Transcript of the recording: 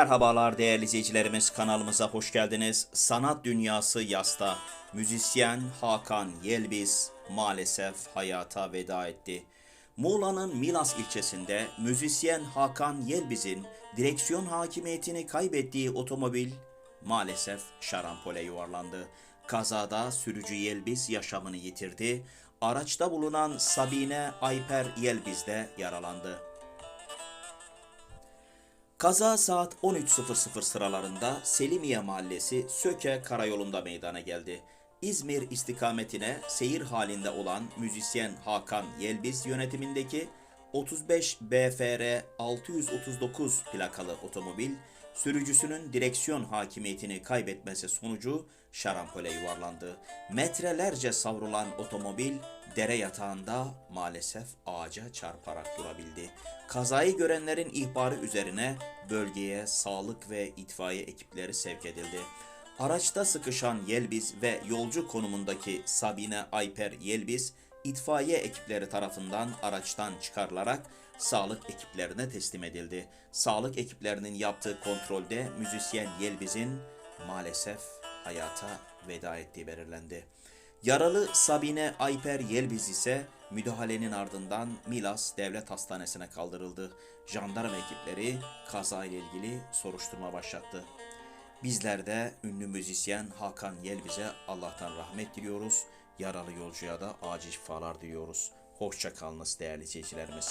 Merhabalar değerli izleyicilerimiz kanalımıza hoş geldiniz. Sanat dünyası yasta. Müzisyen Hakan Yelbiz maalesef hayata veda etti. Muğla'nın Milas ilçesinde müzisyen Hakan Yelbiz'in direksiyon hakimiyetini kaybettiği otomobil maalesef şarampole yuvarlandı. Kazada sürücü Yelbiz yaşamını yitirdi. Araçta bulunan Sabine Ayper Yelbiz de yaralandı. Kaza saat 13.00 sıralarında Selimiye Mahallesi Söke Karayolu'nda meydana geldi. İzmir istikametine seyir halinde olan müzisyen Hakan Yelbiz yönetimindeki 35 BFR 639 plakalı otomobil sürücüsünün direksiyon hakimiyetini kaybetmesi sonucu şarampole yuvarlandı. Metrelerce savrulan otomobil dere yatağında maalesef ağaca çarparak durabildi. Kazayı görenlerin ihbarı üzerine bölgeye sağlık ve itfaiye ekipleri sevk edildi. Araçta sıkışan Yelbiz ve yolcu konumundaki Sabine Ayper Yelbiz itfaiye ekipleri tarafından araçtan çıkarılarak sağlık ekiplerine teslim edildi. Sağlık ekiplerinin yaptığı kontrolde müzisyen Yelbiz'in maalesef hayata veda ettiği belirlendi. Yaralı Sabine Ayper Yelbiz ise müdahalenin ardından Milas Devlet Hastanesi'ne kaldırıldı. Jandarma ekipleri kazayla ilgili soruşturma başlattı. Bizler de ünlü müzisyen Hakan Yelbiz'e Allah'tan rahmet diliyoruz. Yaralı yolcuya da acil şifalar diliyoruz. Hoşça kalınız değerli izleyicilerimiz.